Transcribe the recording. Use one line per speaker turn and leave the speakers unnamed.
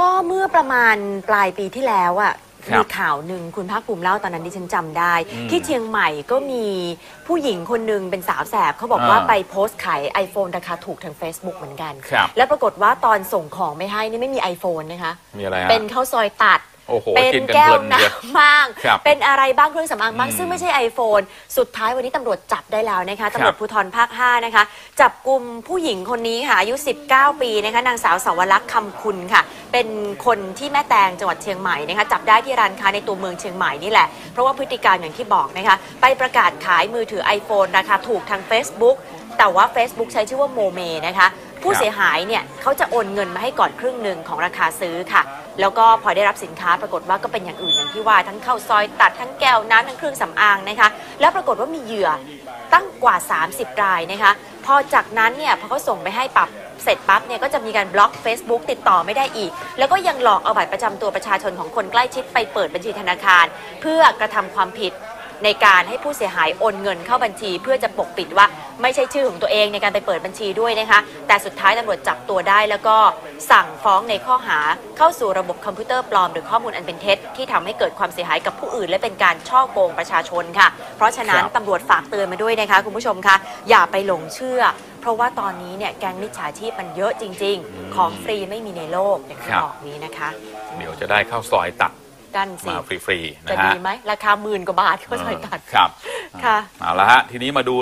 ก็เมื่อประมาณปลายปีที่แล้วอะ
ครับ
มีข่าวหนึ่งคุณภาคภูมิเล่าตอนนั้นดิฉันจำได้
อืม
ที่เชียงใหม่ก็มีผู้หญิงคนหนึ่งเป็นสาวแสบเขาบอกว่า
อ่า
ไปโพสต์ขาย iPhone ราคาถูกทาง Facebook เหมือนกัน
ครับ
แล้วปรากฏว่าตอนส่งของไม่ให้นี่ไม่มี iPhone นะคะ
มีอะไรฮะ
เป็นข้าวซอยตัด
โอ้โห
เป็น
กินกัน
แก้ว
เพลินเดียว
น้ำบ้าง
ครับ
เป็นอะไรบ้างเครื่องสำอางบ้าง
อืม
ซึ่งไม่ใช่ iPhone สุดท้ายวันนี้ตำรวจจับได้แล้วนะคะตำรวจ
ครับ
ภูธรภาค 5 นะคะ จับกลุ่มผู้หญิงคนนี้ค่ะอายุ 19 ปีนะคะนางสาวสาวรักษ์คำคุณค่ะ เป็นคนที่แม่แตงจังหวัดเชียงใหม่นะคะจับได้ที่ร้านค้าในตัวเมืองเชียงใหม่นี่แหละ เพราะว่าพฤติการอย่างที่บอกนะคะไปประกาศขายมือถือ iPhone ราคาถูกทาง Facebook แต่ว่า Facebook ใช้ชื่อว่าโมเมนะคะ ผู้เสียหายเนี่ยเขาจะโอนเงินมาให้ก่อนครึ่งหนึ่งของราคาซื้อค่ะ แล้วก็พอได้รับสินค้าปรากฏว่าก็เป็นอย่างอื่นอย่างที่ว่าทั้งข้าวซอยตัดทั้งแก้วน้ำทั้งเครื่องสำอางนะคะ แล้วปรากฏว่ามีเหยื่อตั้งกว่า 30 รายนะคะ พอจากนั้นเนี่ยพอเขาส่งไปให้ปรับเสร็จปั๊บเนี่ยก็จะมีการบล็อก Facebook ติดต่อไม่ได้อีก แล้วก็ยังหลอกเอาบัตรประจำตัวประชาชนของคนใกล้ชิดไปเปิดบัญชีธนาคาร เพื่อกระทำความผิด ในการให้ผู้เสียหายโอนเงินเข้าบัญชี เพื่อจะปกปิดว่าไม่ใช่ชื่อของตัวเองในการไปเปิดบัญชีด้วยนะคะ แต่สุดท้ายตำรวจจับตัวได้แล้วก็สั่งฟ้องในข้อหาเข้าสู่ระบบคอมพิวเตอร์ปลอมหรือข้อมูลอันเป็นเท็จที่ทำให้เกิดความเสียหายกับผู้อื่น และเป็นการช่อโกงประชาชนค่ะ เพราะฉะนั้น
ครับ
ตำรวจฝากเตือนมาด้วยนะคะ คุณผู้ชมคะอย่าไปหลงเชื่อ เพราะว่าตอนนี้เนี่ยแก๊งมิจฉาชีพมันเยอะจริง ๆ ของฟรีไม่มีในโลกอย่างที่
ครับ
บอกนี้นะคะ
เดี๋ยวจะได้ข้าวซอยตัด
ด้านสิ
มาฟรีๆ
จะ
นะฮะ
ดีไหม ราคาหมื่นกว่าบาทเขาใส่ตัด
ครับ
ค่ะ
เอาละฮะ ทีนี้มาดู